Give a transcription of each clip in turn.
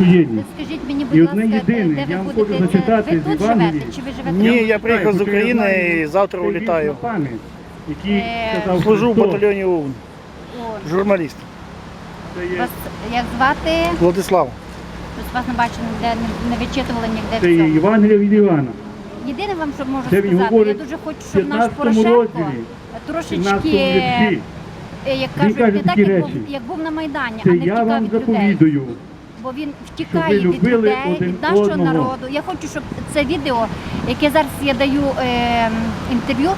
єдність. Скажіть мені, І будь одне ласка, єдине, де я ви вам хочу Це зачитати ви з тут Євангелії. живете чи ви живете? Ні, я приїхав з України і завтра улітаю. пам'ять, який Е, сказав Служу в Христос. батальйоні ОУН. О, Журналіст. Це є- Вас як звати? Владислав. Тобто вас не бачили, ніде не, не вичитували ніде Це в є цьому. Євангелія від Івана. Єдине вам, що можу Це він сказати, я говорить дуже хочу, щоб наш 15 Порошенко розділі, в 17 трошечки, вірші. е, як кажуть, не так, такі як був, речі. як був на Майдані, Це а не я втікав вам від людей. заповідую. Бо він втікає від людей, від нашого народу. Я хочу, щоб це відео, яке зараз я даю е, інтерв'ю,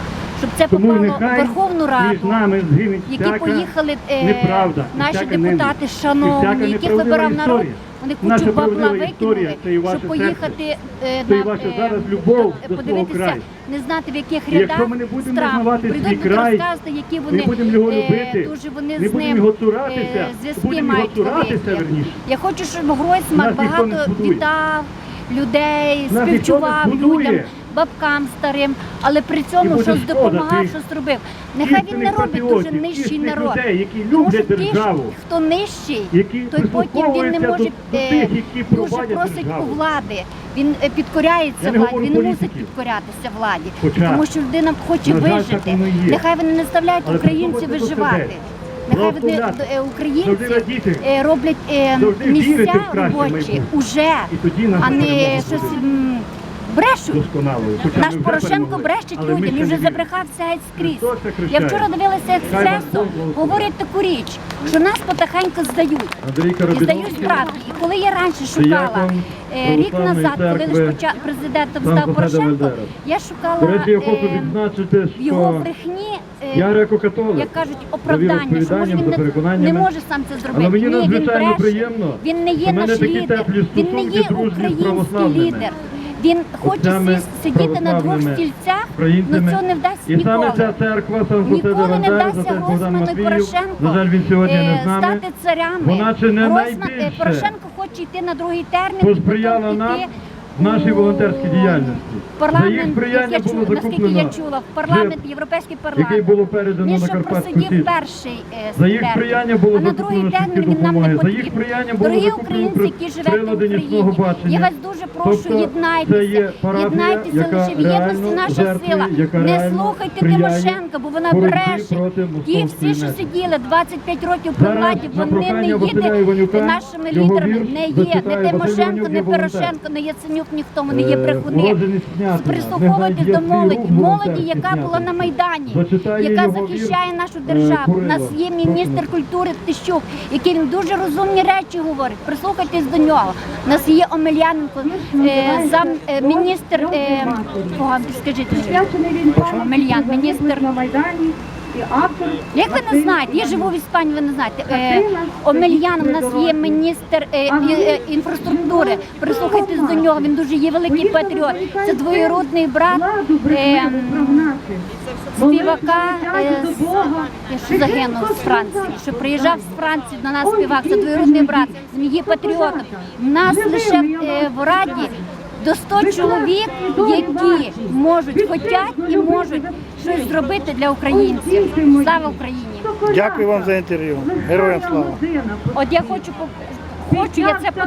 щоб це Тому попало в нехай Верховну між Раду. нами згинуть Які всяка поїхали е, неправда, і наші всяка депутати, ненависть, і всяка шановні, яких неправдива вибирав народ, історія. вони Наша кучу бабла правдива історія викинули, це і ваше щоб поїхати е, Це і на, ваша е, зараз любов е, до свого подивитися, краю. не знати в яких якщо рядах ми не будемо визнавати Прийдуть, свій край, розказувати, які вони не будемо його е, любити, дуже вони не з будемо ним його е, зв'язки будемо його мають великі. верніше. Я хочу, щоб Гройсман Нас ніхто не багато збудує. вітав людей, Нас ніхто не співчував збудує. людям, бабкам старим, але при цьому щось допомагав, щось робив. Нехай він не робить дуже нижчий народ. які Тому що ті, хто нижчий, які той потім він не може е, дуже просить у влади. Він е, підкоряється владі, він не мусить підкорятися владі, тому що людина хоче вижити. Нехай вони не заставляють Але українців виживати. Нехай вони е, українці роблять місця робочі уже, а не щось брешуть. Наш Порошенко Але людям, він вже забрехався геть скрізь. Я вчора дивилася експресу, говорять таку річ, що нас потихеньку здають. І здають Карабіновський. І коли я раніше шукала е, рік назад, коли лише президентом став Порошенко, я шукала е, в його брехні. е, я греко-католик. як кажуть, оправдання, що може він не, не може сам це зробити. Мені Ні, він бреше. приємно, Він не є наш лідер. Він не є український лідер. Він хоче сіс- сидіти на двох стільцях, але цього не вдасться ніколи. ця церква Ніколи не вдасться Гройсману і Порошенко е, стати царями. Вона чи не Гройсман, Порошенко хоче йти на другий термін. потім йти в нашій волонтерській діяльності. За їх Парламент, сприяння як я було наскільки я закуплено чула, в парламент, джип, європейський парламент. який було передано Він на Карпатську просидів Січ. перший е, За їх термін, сприяння було а на другий закуплено швидкі він нам не допомоги. За потрібен. їх сприяння було Дорогі закуплено українці, які живете в прилади нічного Україні, бачення. я вас дуже прошу, Тобто єднайтеся, це є парафія, єднайтеся яка лише в єдності реально наша жертвує, сила. яка Не реально слухайте сприяє Тимошенко, бо вона боротьбі бреше. проти Ті всі, московської що нації. сиділи 25 років при Зараз владі, на вони не прохання Василя є нашими його лідерами, вірш не є зачитає не Василь Тимошенко, Іванюк, не є волонтер. Порошенко, не Яценюк, ніхто, вони є Е, брехуни. князя. Прислуховуйтесь до молоді, молоді, яка була на Майдані, яка захищає нашу е, державу. У нас є міністр культури Тищук, який він дуже розумні речі говорить. Прислухайтесь до нього. У нас є Омельяненко, е, зам е, міністр. Е, кого, скажіть? Омельян, міністр. І автор. Як ви не знаєте? Я живу в Іспанії, ви не знаєте. Е, Омельян у нас є міністр е, е, інфраструктури. Прислухайтесь до нього. Він дуже є великий патріот. Це двоюродний брат е, співака, е, що загинув з Франції. Що приїжджав з Франції до нас співак. Це двоюродний брат. Він є патріотом. У нас лише е, в раді. До 100 чоловік, які можуть, хотять і можуть щось зробити для українців. Слава Україні! Дякую вам за інтерв'ю. Героям слава. От я хочу хочу я це